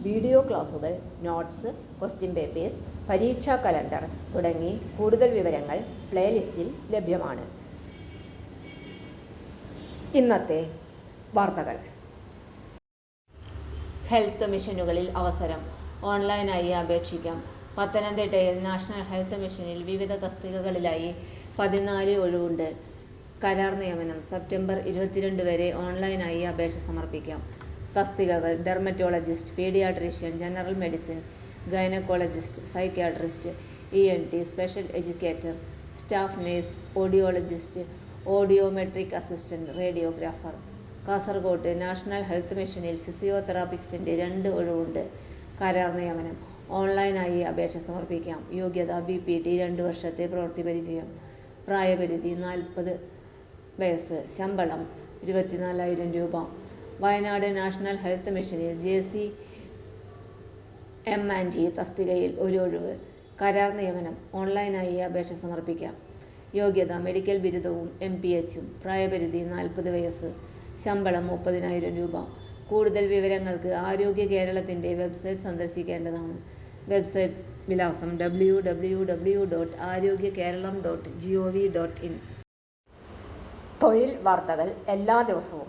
Video ക്ലാസുകൾ notes question papers പരീക്ഷാ calendar തുടങ്ങി കൂടുതൽ വിവരങ്ങൾ പ്ലേലിസ്റ്റിൽ ലഭ്യമാണ്. ഇന്നത്തെ വാർത്തകൾ. ഹെൽത്ത് മിഷനുകളിൽ അവസരം. ഓൺലൈനായി അപേക്ഷിക്കാം. പത്തനംതിട്ടയിൽ നാഷണൽ ഹെൽത്ത് മിഷനിൽ വിവിധ തസ്തികകളിലായി പതിനാല് ഒഴിവുണ്ട്. കരാർ നിയമനം സെപ്റ്റംബർ ഇരുപത്തിരണ്ട് വരെ ഓൺലൈനായി അപേക്ഷ സമർപ്പിക്കാം. തസ്തികകൾ dermatologist paediatrician general medicine gynaecologist psychiatrist ENT, special educator staff nurse audiologist audiometric assistant radiographer Kasaragod national health മിഷനിൽ ഫിസിയോതെറാപ്പിസ്റ്റിന്റെ രണ്ട് ഒഴിവുണ്ട്. കരാർ നിയമനം. ഓൺലൈനായി അപേക്ഷ സമർപ്പിക്കാം. യോഗ്യത ബിപിടി രണ്ട് വർഷത്തെ പ്രവൃത്തി പരിചയം. പ്രായപരിധി നാൽപ്പത് വയസ്സ്. ശമ്പളം ഇരുപത്തിനാലായിരം രൂപ. വയനാട് നാഷണൽ ഹെൽത്ത് മിഷനിൽ J C M and E തസ്തികയിൽ ഒരു ഒഴിവ്. കരാർ നിയമനം. ഓൺലൈനായി അപേക്ഷ സമർപ്പിക്കാം. യോഗ്യത മെഡിക്കൽ ബിരുദവും എം പി എച്ചും. പ്രായപരിധി നാൽപ്പത് വയസ്സ്. ശമ്പളം മുപ്പതിനായിരം രൂപ. കൂടുതൽ വിവരങ്ങൾക്ക് ആരോഗ്യ കേരളത്തിന്റെ വെബ്സൈറ്റ് സന്ദർശിക്കേണ്ടതാണ്. വെബ്സൈറ്റ് വിലാസം W W W dot Arogya Keralam dot G O V dot in തൊഴിൽ വാർത്തകൾ എല്ലാ ദിവസവും